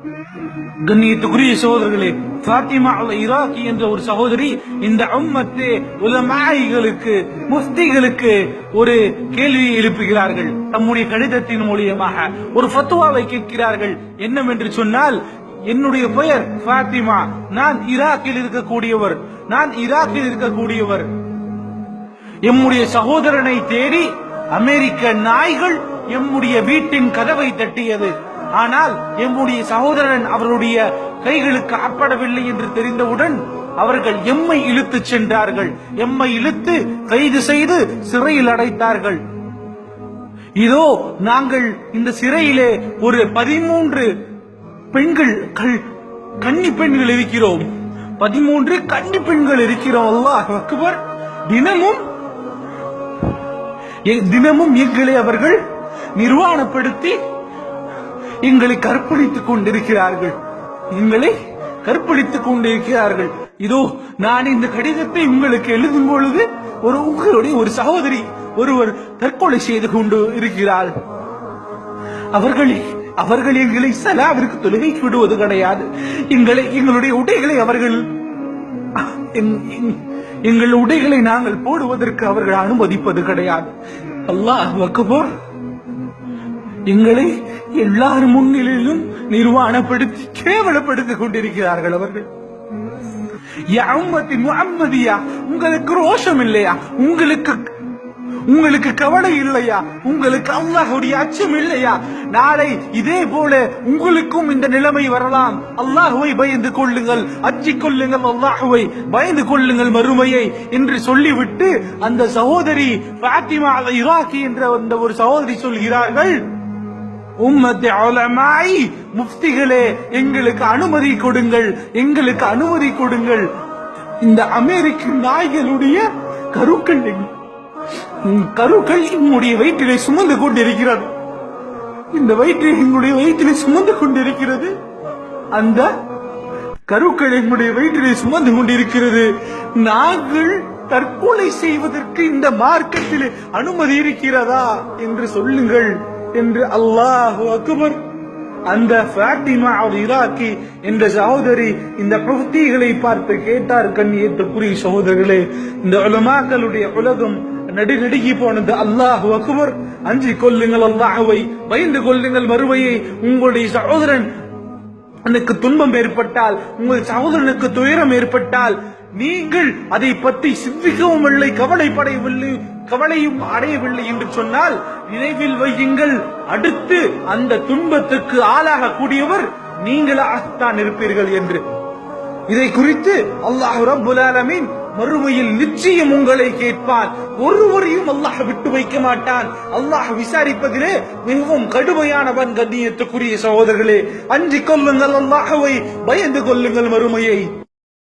கண்ணியத்துக்குரிய சகோதரர்களே பாத்திமா அல் இராக்கி என்ற ஒரு சகோதரி இந்த அம்மத்து உலமாயிகளுக்கு முஸ்திகளுக்கு ஒரு கேள்வியை எழுப்புகிறார்கள். தம்முடைய கடிதத்தின் மூலியமாக ஒரு ஃபத்துவாவை கேட்கிறார்கள். என்னவென்று சொன்னால் என்னுடைய பெயர் பாத்திமா நான் ஈராக்கில் இருக்கக்கூடியவர். நான் ஈராக்கில் இருக்கக்கூடியவர். எம்முடைய சகோதரனை தேடி அமெரிக்க நாய்கள் எம்முடைய வீட்டின் கதவை தட்டியது. ஆனால் எம்முடைய சகோதரன் அவருடைய கைகளுக்கு அற்படவில்லை என்று தெரிந்தவுடன் அவர்கள் எம்மை இழுத்து சென்றார்கள். எம்மை இழுத்து கைது செய்து சிறையில் அடைத்தார்கள். இதோ நாங்கள் இந்த சிறையிலே ஒரு பதிமூன்று பெண்கள் கள்- கன்னி பெண்கள் இருக்கிறோம். பதிமூன்று கன்னி பெண்கள் இருக்கிறோம். அல்லாஹ் அக்பர். தினமும் தினமும் எங்களை அவர்கள் நிர்வாணப்படுத்தி எங்களை கற்பழித்துக் கொண்டிருக்கிறார்கள். எங்களை கற்பழித்துக் கொண்டிருக்கிறார்கள். இதோ நான் இந்த கடிதத்தை உங்களுக்கு எழுதும் பொழுது ஒரு உங்களுடைய ஒரு சகோதரி ஒருவர் தற்கொலை செய்து கொண்டு இருக்கிறார். அவர்கள் அவர்கள் எங்களை சலாவிற்கு தொழுகை விடுவது கிடையாது. எங்களை எங்களுடைய உடைகளை அவர்கள் எங்கள் உடைகளை நாங்கள் போடுவதற்கு அவர்கள் அனுமதிப்பது கிடையாது. அல்லாஹ் அக்பர் எங்களை எல்லார் முன்னிலையிலும் நிர்வாணப்படுத்தி கேவலப்படுத்திக் கொண்டிருக்கிறார்கள் அவர்கள். யா உங்களுக்கு ரோஷம் இல்லையா? உங்களுக்கு உங்களுக்கு கவலை இல்லையா? உங்களுக்கு அல்லாஹுடைய அச்சம் இல்லையா? நாளை இதே போல உங்களுக்கும் இந்த நிலைமை வரலாம். அல்லாஹுவை பயந்து கொள்ளுங்கள் அச்சிக் கொள்ளுங்கள் அல்லாஹுவை பயந்து கொள்ளுங்கள் மறுமையை என்று சொல்லிவிட்டு அந்த சகோதரி பாத்திமா இராக்கி என்ற அந்த ஒரு சகோதரி சொல்கிறார்கள் உம்மத்தி முஃப்திகளே எங்களுக்கு அனுமதி கொடுங்கள் எங்களுக்கு அனுமதி கொடுங்கள். இந்த அமெரிக்க நாய்களுடைய கருக்கள் கருக்கள் என்னுடைய வயிற்றிலே சுமந்து கொண்டிருக்கிறது. இந்த வயிற்றில் எங்களுடைய வயிற்றிலே சுமந்து கொண்டிருக்கிறது. அந்த கருக்கள் எங்களுடைய வயிற்றிலே சுமந்து கொண்டிருக்கிறது. நாங்கள் தற்கொலை செய்வதற்கு இந்த மார்க்கத்தில் அனுமதி இருக்கிறதா என்று சொல்லுங்கள். என்று அல்லாஹு அக்பர் அந்த ஃபாத்திமா அவர் இராக்கி என்ற சகோதரி இந்த புக்திகளை பார்த்து கேட்டார் கண்ணியத்துக்குரிய சகோதரர்களே இந்த உலமாக்களுடைய உலகம் நடுநடுங்கி போனது அல்லாஹ் அக்பர். அஞ்சி கொல்லுங்கள் அல்லாஹுவை பயந்து கொள்ளுங்கள் மறுவையை உங்களுடைய சகோதரன் எனக்கு துன்பம் ஏற்பட்டால் உங்கள் சகோதரனுக்கு துயரம் ஏற்பட்டால் நீங்கள் அதை பற்றி சிந்திக்கவும் இல்லை கவலைப்படவில்லை. கவலையும் அடையவில்லை என்று சொன்னால் நினைவில் வையுங்கள். அடுத்து அந்த துன்பத்துக்கு ஆளாகக்கூடியவர் நீங்களாகத்தான் இருப்பீர்கள் என்று. இதை குறித்து அல்லாஹ் ரப்புல் ஆலமீன் மறுமையில் நிச்சயம் உங்களை கேட்பான் ஒருவரையும் அல்லாஹ் விட்டு வைக்க மாட்டான். அல்லாஹ் விசாரிப்பதிலே மிகவும் கடுமையானவன் கண்ணியத்துக்குரிய சகோதரர்களே. அஞ்சு கொள்ளுங்கள் அல்லாஹ்வை பயந்து கொள்ளுங்கள் மறுமையை.